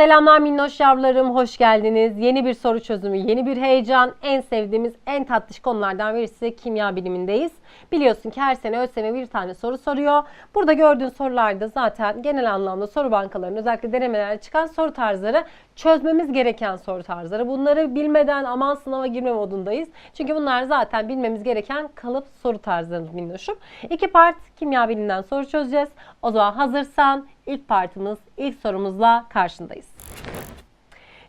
Selamlar minnoş yavrularım, hoş geldiniz. Yeni bir soru çözümü, yeni bir heyecan. En sevdiğimiz, en tatlış konulardan birisi kimya bilimindeyiz. Biliyorsun ki her sene ÖSYM bir tane soru soruyor. Burada gördüğün sorularda zaten genel anlamda soru bankalarının özellikle denemelerde çıkan soru tarzları çözmemiz gereken soru tarzları. Bunları bilmeden aman sınava girme modundayız. Çünkü bunlar zaten bilmemiz gereken kalıp soru tarzlarımız minnoşum. İki part kimya biliminden soru çözeceğiz. O zaman hazırsan ilk partımız, ilk sorumuzla karşındayız.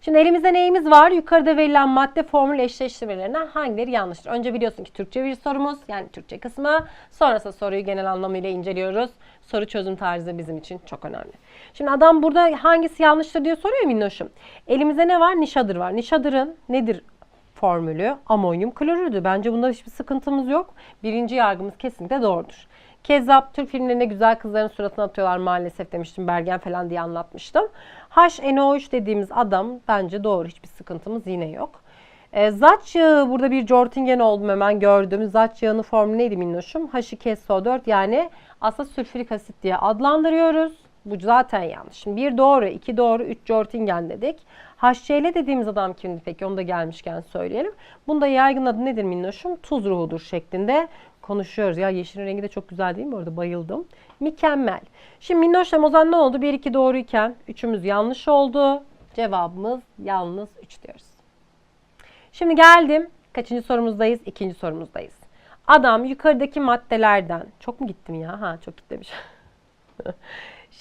Şimdi elimizde neyimiz var? Yukarıda verilen madde formül eşleştirmelerinden hangileri yanlıştır? Önce biliyorsun ki Türkçe bir sorumuz yani Türkçe kısmı. Sonrasında soruyu genel anlamıyla inceliyoruz. Soru çözüm tarzı bizim için çok önemli. Şimdi adam burada hangisi yanlıştır diye soruyor minnoşum. Elimizde ne var? Nişadır var. Nişadırın nedir formülü? Amonyum klorürdü. Bence bunda hiçbir sıkıntımız yok. Birinci yargımız kesinlikle doğrudur. Kezzap Türk filmlerinde güzel kızların suratına atıyorlar maalesef demiştim. Bergen falan diye anlatmıştım. HNO3 dediğimiz adam bence doğru. Hiçbir sıkıntımız yine yok. E, zaç yağı burada bir Jortingen oldum hemen gördüm. Zaç yağının formülü neydi minnoşum? H2SO4 yani aslında sülfürik asit diye adlandırıyoruz. Bu zaten yanlış. Şimdi bir doğru, iki doğru, üç Jortingen dedik. HCl dediğimiz adam kimdi peki? Onu da gelmişken söyleyelim. Bunda yaygın adı nedir minnoşum? Tuz ruhudur şeklinde konuşuyoruz. Ya yeşilin rengi de çok güzel değil mi? Orada bayıldım. Mükemmel. Şimdi minnoşum o zaman ne oldu? 1 2 doğruyken üçümüz yanlış oldu. Cevabımız yalnız 3 diyoruz. Şimdi geldim. Kaçıncı sorumuzdayız? İkinci sorumuzdayız. Adam yukarıdaki maddelerden çok mu gittim ya? Ha çok gitmemiş.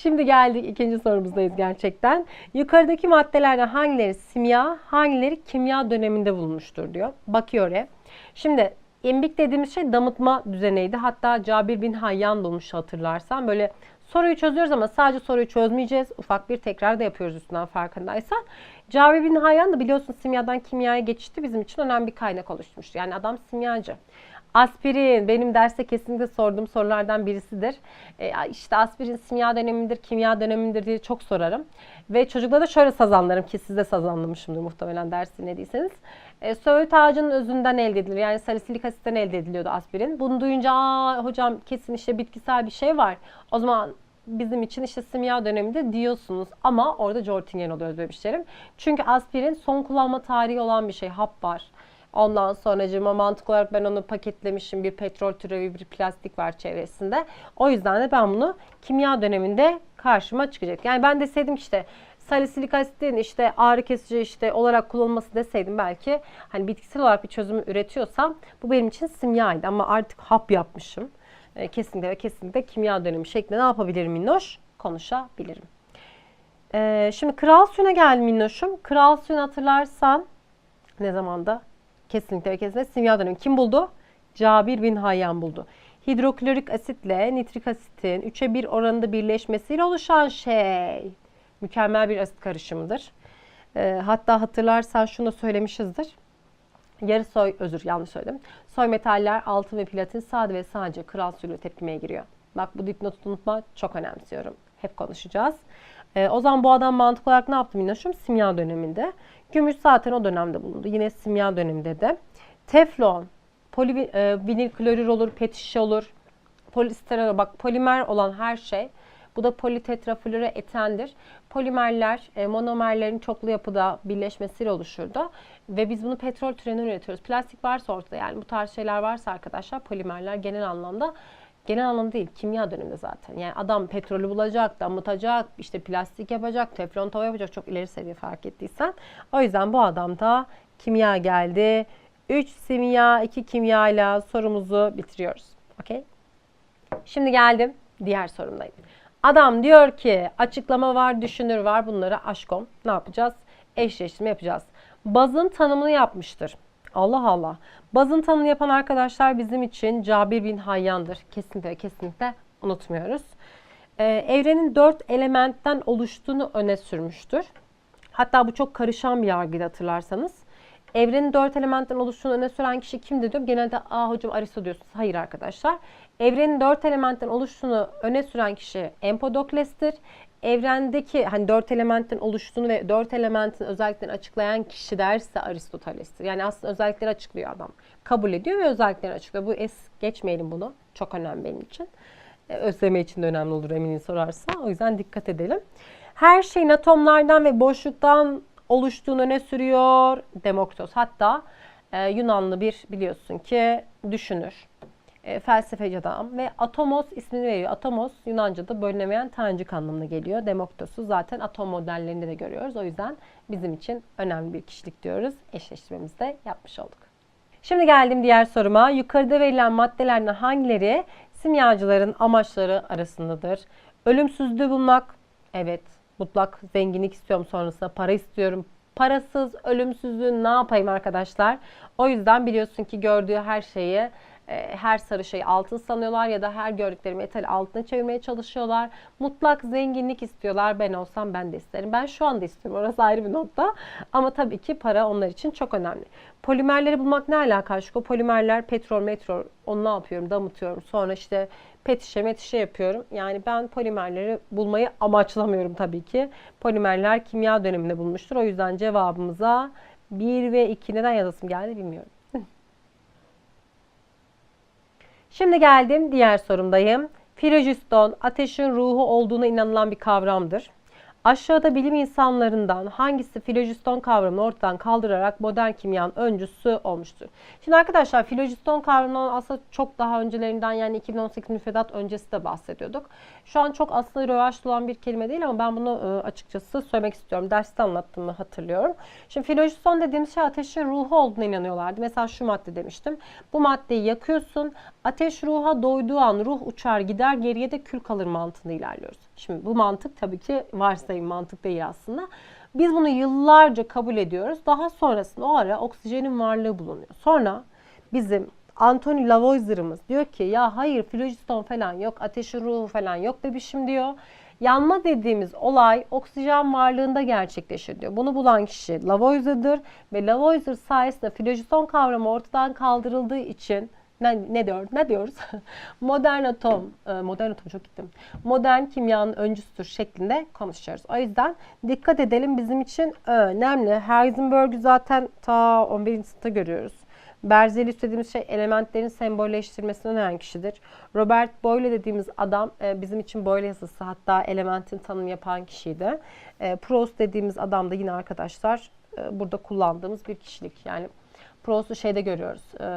Şimdi geldik ikinci sorumuzdayız gerçekten. Yukarıdaki maddelerden hangileri simya, hangileri kimya döneminde bulunmuştur diyor. Bakıyor oraya. Şimdi imbik dediğimiz şey damıtma düzeniydi. Hatta Cabir bin Hayyan bulmuş hatırlarsan. Böyle soruyu çözüyoruz ama sadece soruyu çözmeyeceğiz. Ufak bir tekrar da yapıyoruz üstünden farkındaysan. Cabir bin Hayyan da biliyorsun simyadan kimyaya geçişti bizim için önemli bir kaynak oluşturmuştu. Yani adam simyacı. Aspirin benim derste kesinlikle sorduğum sorulardan birisidir. E, işte aspirin simya dönemidir, kimya dönemidir diye çok sorarım. Ve çocuklara da şöyle sazanlarım ki siz de sazanlamışımdır muhtemelen ders dinlediyseniz. E, söğüt ağacının özünden elde edilir. Yani salisilik asitten elde ediliyordu aspirin. Bunu duyunca Aa, hocam kesin işte bitkisel bir şey var. O zaman bizim için işte simya döneminde diyorsunuz. Ama orada Jortingen oluyor bebişlerim. Çünkü aspirin son kullanma tarihi olan bir şey. Hap var. Ondan sonracığıma mantık olarak ben onu paketlemişim. Bir petrol türevi bir plastik var çevresinde. O yüzden de ben bunu kimya döneminde karşıma çıkacak. Yani ben deseydim ki işte salisilik asitin işte ağrı kesici işte olarak kullanılması deseydim belki hani bitkisel olarak bir çözüm üretiyorsam bu benim için simyaydı ama artık hap yapmışım. E, kesinlikle ve kesinlikle kimya dönemi şeklinde ne yapabilirim minnoş? Konuşabilirim. E, şimdi kral suyuna gel minnoşum. Kral suyunu hatırlarsan ne zamanda? Kesinlikle ve kesinlikle simya dönemi. Kim buldu? Cabir bin Hayyan buldu. Hidroklorik asitle nitrik asitin 3'e 1 oranında birleşmesiyle oluşan şey mükemmel bir asit karışımıdır. E, hatta hatırlarsan şunu da söylemişizdir. Yarı soy, özür yanlış söyledim. Soy metaller altın ve platin sade ve sadece kral suyuyla tepkimeye giriyor. Bak bu dipnotu unutma çok önemsiyorum. Hep konuşacağız. E, o zaman bu adam mantık olarak ne yaptı minnoşum? Simya döneminde. Gümüş zaten o dönemde bulundu. Yine simya döneminde de. Teflon, polivinil klorür olur, pet şişe olur, polisterol bak polimer olan her şey. Bu da politetraflore etendir. Polimerler e, monomerlerin çoklu yapıda birleşmesiyle oluşurdu. Ve biz bunu petrol türeninden üretiyoruz. Plastik varsa ortada yani bu tarz şeyler varsa arkadaşlar polimerler genel anlamda genel anlamda değil kimya döneminde zaten. Yani adam petrolü bulacak, damıtacak, işte plastik yapacak, teflon tava yapacak çok ileri seviye fark ettiysen. O yüzden bu adam da kimya geldi. 3 simya, 2 kimya ile sorumuzu bitiriyoruz. Okey? Şimdi geldim diğer sorumdayım. Adam diyor ki açıklama var, düşünür var bunları aşkom. Ne yapacağız? Eşleştirme yapacağız. Bazın tanımını yapmıştır. Allah Allah. Bazın tanımını yapan arkadaşlar bizim için Cabir bin Hayyan'dır. Kesinlikle kesinlikle unutmuyoruz. Ee, evrenin dört elementten oluştuğunu öne sürmüştür. Hatta bu çok karışan bir yargıydı hatırlarsanız. Evrenin dört elementten oluştuğunu öne süren kişi kimdi diyorum. Genelde aa hocam Aristo diyorsunuz. Hayır arkadaşlar. Evrenin dört elementten oluştuğunu öne süren kişi Empodokles'tir. Evrendeki hani dört elementten oluştuğunu ve dört elementin özelliklerini açıklayan kişi derse Aristoteles'tir. Yani aslında özellikleri açıklıyor adam. Kabul ediyor ve özellikleri açıklıyor. Bu es geçmeyelim bunu. Çok önemli benim için. Ee, ÖSYM için de önemli olur eminim sorarsa. O yüzden dikkat edelim. Her şeyin atomlardan ve boşluktan oluştuğunu öne sürüyor Demokritos. Hatta e, Yunanlı bir biliyorsun ki düşünür, e, felsefeci adam ve Atomos ismini veriyor. Atomos Yunanca'da bölünemeyen tanecik anlamına geliyor. Demokritos'u zaten atom modellerinde de görüyoruz. O yüzden bizim için önemli bir kişilik diyoruz. Eşleştirmemizi de yapmış olduk. Şimdi geldim diğer soruma. Yukarıda verilen maddelerden hangileri simyacıların amaçları arasındadır? Ölümsüzlüğü bulmak. Evet. Mutlak zenginlik istiyorum sonrasında. Para istiyorum. Parasız ölümsüzlüğü ne yapayım arkadaşlar? O yüzden biliyorsun ki gördüğü her şeyi her sarı şeyi altın sanıyorlar ya da her gördükleri metal altına çevirmeye çalışıyorlar. Mutlak zenginlik istiyorlar. Ben olsam ben de isterim. Ben şu anda istiyorum. Orası ayrı bir nokta. Ama tabii ki para onlar için çok önemli. Polimerleri bulmak ne alaka aşk? O polimerler petrol, metrol. Onu ne yapıyorum? Damıtıyorum. Sonra işte pet şişe, met şişe yapıyorum. Yani ben polimerleri bulmayı amaçlamıyorum tabii ki. Polimerler kimya döneminde bulmuştur. O yüzden cevabımıza 1 ve 2 neden yazasım geldi bilmiyorum. Şimdi geldim diğer sorumdayım. Filojiston ateşin ruhu olduğuna inanılan bir kavramdır. Aşağıda bilim insanlarından hangisi filojiston kavramını ortadan kaldırarak modern kimyanın öncüsü olmuştur? Şimdi arkadaşlar filojiston kavramının aslında çok daha öncelerinden yani 2018 müfredat öncesi de bahsediyorduk. Şu an çok aslında revaçta olan bir kelime değil ama ben bunu e, açıkçası söylemek istiyorum. Derste anlattığımı hatırlıyorum. Şimdi filojiston dediğimiz şey ateşin ruhu olduğuna inanıyorlardı. Mesela şu madde demiştim. Bu maddeyi yakıyorsun. Ateş ruha doyduğu an ruh uçar gider geriye de kül kalır mantığında ilerliyoruz. Şimdi bu mantık tabii ki varsayım mantık değil aslında. Biz bunu yıllarca kabul ediyoruz. Daha sonrasında o ara oksijenin varlığı bulunuyor. Sonra bizim Anthony Lavoisier'ımız diyor ki ya hayır filojiston falan yok, ateşin ruhu falan yok bebişim diyor. Yanma dediğimiz olay oksijen varlığında gerçekleşir diyor. Bunu bulan kişi Lavoisier'dır ve Lavoisier sayesinde filojiston kavramı ortadan kaldırıldığı için ne, ne diyor? Ne diyoruz? modern atom, e, modern atom çok gittim. Modern kimyanın öncüsüdür şeklinde konuşuyoruz. O yüzden dikkat edelim bizim için önemli. Heisenberg'ü zaten ta 11. sınıfta görüyoruz. Berzelius dediğimiz şey elementlerin sembolleştirmesine önemli kişidir. Robert Boyle dediğimiz adam e, bizim için Boyle yasası hatta elementin tanımı yapan kişiydi. E, Proust dediğimiz adam da yine arkadaşlar burada kullandığımız bir kişilik. Yani Proust'u şeyde görüyoruz. E,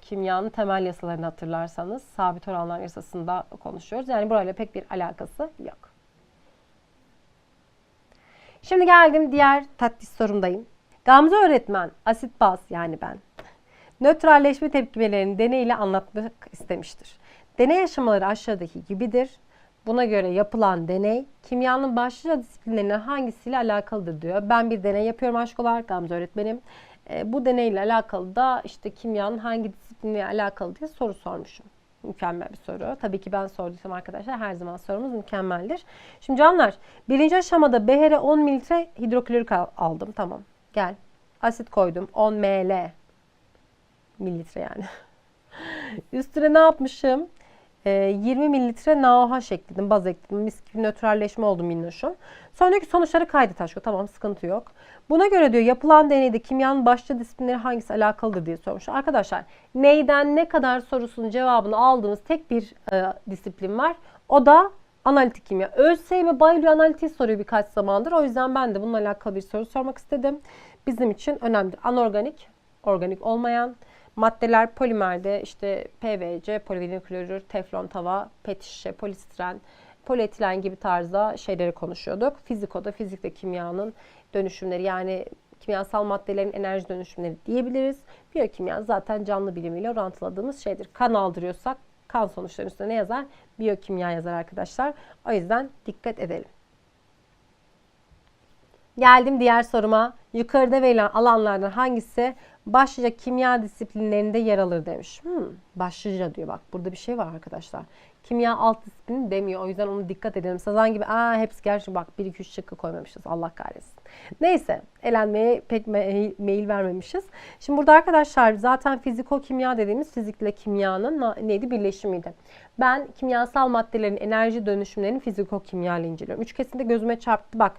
kimyanın temel yasalarını hatırlarsanız sabit oranlar yasasında konuşuyoruz. Yani burayla pek bir alakası yok. Şimdi geldim diğer tatlış sorumdayım. Gamze öğretmen, asit baz yani ben. Nötralleşme tepkimelerini deneyle anlatmak istemiştir. Deney aşamaları aşağıdaki gibidir. Buna göre yapılan deney kimyanın başlıca disiplinlerinin hangisiyle alakalıdır diyor. Ben bir deney yapıyorum aşkolar Gamze öğretmenim. E, bu deneyle alakalı da işte kimyanın hangi disiplinle alakalı diye soru sormuşum. Mükemmel bir soru. Tabii ki ben sorduysam arkadaşlar her zaman sorumuz mükemmeldir. Şimdi canlar birinci aşamada behere 10 mililitre hidroklorik aldım. Tamam gel. Asit koydum 10 ml. Mililitre yani. Üstüne ne yapmışım? 20 ee, mililitre NaOH ekledim, baz ekledim. Mis gibi nötralleşme oldu minnoşum. Sonraki sonuçları kaydet aşkı. Tamam sıkıntı yok. Buna göre diyor yapılan deneyde kimyanın başlıca disiplinleri hangisi alakalıdır diye sormuş. Arkadaşlar neyden ne kadar sorusunun cevabını aldığımız tek bir e, disiplin var. O da analitik kimya. ÖSYM bayılıyor analitik soruyu birkaç zamandır. O yüzden ben de bununla alakalı bir soru sormak istedim. Bizim için önemli. Anorganik, organik olmayan, Maddeler polimerde işte PVC, polivinil klorür, teflon tava, pet şişe, polistiren, polietilen gibi tarzda şeyleri konuşuyorduk. Fizikoda fizik ve kimyanın dönüşümleri yani kimyasal maddelerin enerji dönüşümleri diyebiliriz. Biyokimya zaten canlı bilimiyle orantıladığımız şeydir. Kan aldırıyorsak kan sonuçlarının üstüne ne yazar? Biyokimya yazar arkadaşlar. O yüzden dikkat edelim. Geldim diğer soruma. Yukarıda verilen alanlardan hangisi başlıca kimya disiplinlerinde yer alır demiş. Hmm, başlıca diyor bak burada bir şey var arkadaşlar. Kimya alt disiplini demiyor. O yüzden onu dikkat edelim. Sazan gibi aa hepsi gerçi bak 1 2 3 şıkkı koymamışız. Allah kahretsin. Neyse elenmeye pek mail, mail vermemişiz. Şimdi burada arkadaşlar zaten fiziko kimya dediğimiz fizikle kimyanın neydi birleşimiydi. Ben kimyasal maddelerin enerji dönüşümlerini fiziko kimya ile inceliyorum. Üç kesimde gözüme çarptı bak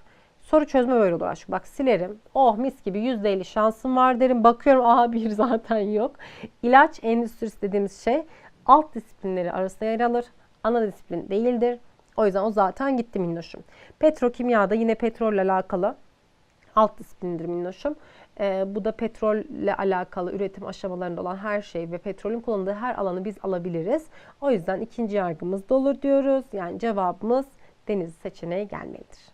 Soru çözme böyle aşkım. Bak silerim. Oh mis gibi %50 şansım var derim. Bakıyorum aha bir zaten yok. İlaç endüstrisi dediğimiz şey alt disiplinleri arasında yer alır. Ana disiplin değildir. O yüzden o zaten gitti minnoşum. Petrokimyada yine petrolle alakalı alt disiplindir minnoşum. Ee, bu da petrolle alakalı üretim aşamalarında olan her şey ve petrolün kullanıldığı her alanı biz alabiliriz. O yüzden ikinci yargımız da olur diyoruz. Yani cevabımız deniz seçeneği gelmelidir.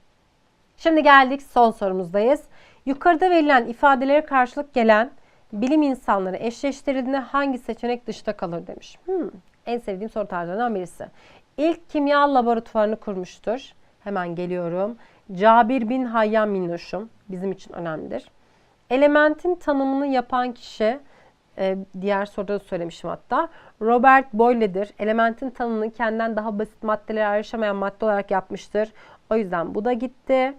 Şimdi geldik son sorumuzdayız. Yukarıda verilen ifadelere karşılık gelen bilim insanları eşleştirildiğinde hangi seçenek dışta kalır demiş. Hmm, en sevdiğim soru tarzlarından birisi. İlk kimya laboratuvarını kurmuştur. Hemen geliyorum. Cabir bin Hayyan Minnoş'um. Bizim için önemlidir. Elementin tanımını yapan kişi, e, diğer soruda da söylemişim hatta, Robert Boyle'dir. Elementin tanımını kendinden daha basit maddelere ayrışamayan madde olarak yapmıştır. O yüzden bu da gitti.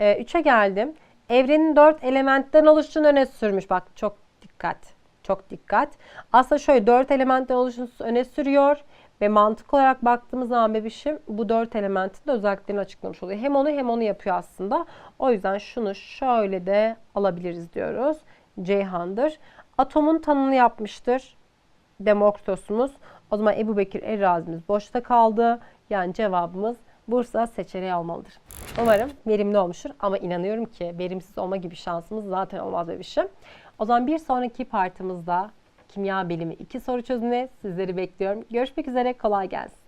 E, üçe geldim. Evrenin dört elementten oluştuğunu öne sürmüş. Bak çok dikkat. Çok dikkat. Aslında şöyle dört elementten oluştuğunu öne sürüyor. Ve mantık olarak baktığımız zaman bebişim bu dört elementin de özelliklerini açıklamış oluyor. Hem onu hem onu yapıyor aslında. O yüzden şunu şöyle de alabiliriz diyoruz. Ceyhan'dır. Atomun tanımını yapmıştır. Demokritos'umuz. O zaman Ebu Bekir Errazimiz boşta kaldı. Yani cevabımız Bursa seçeneği olmalıdır. Umarım verimli olmuştur ama inanıyorum ki verimsiz olma gibi şansımız zaten olmaz bebişim. O zaman bir sonraki partimizda kimya bilimi iki soru çözümüne sizleri bekliyorum. Görüşmek üzere kolay gelsin.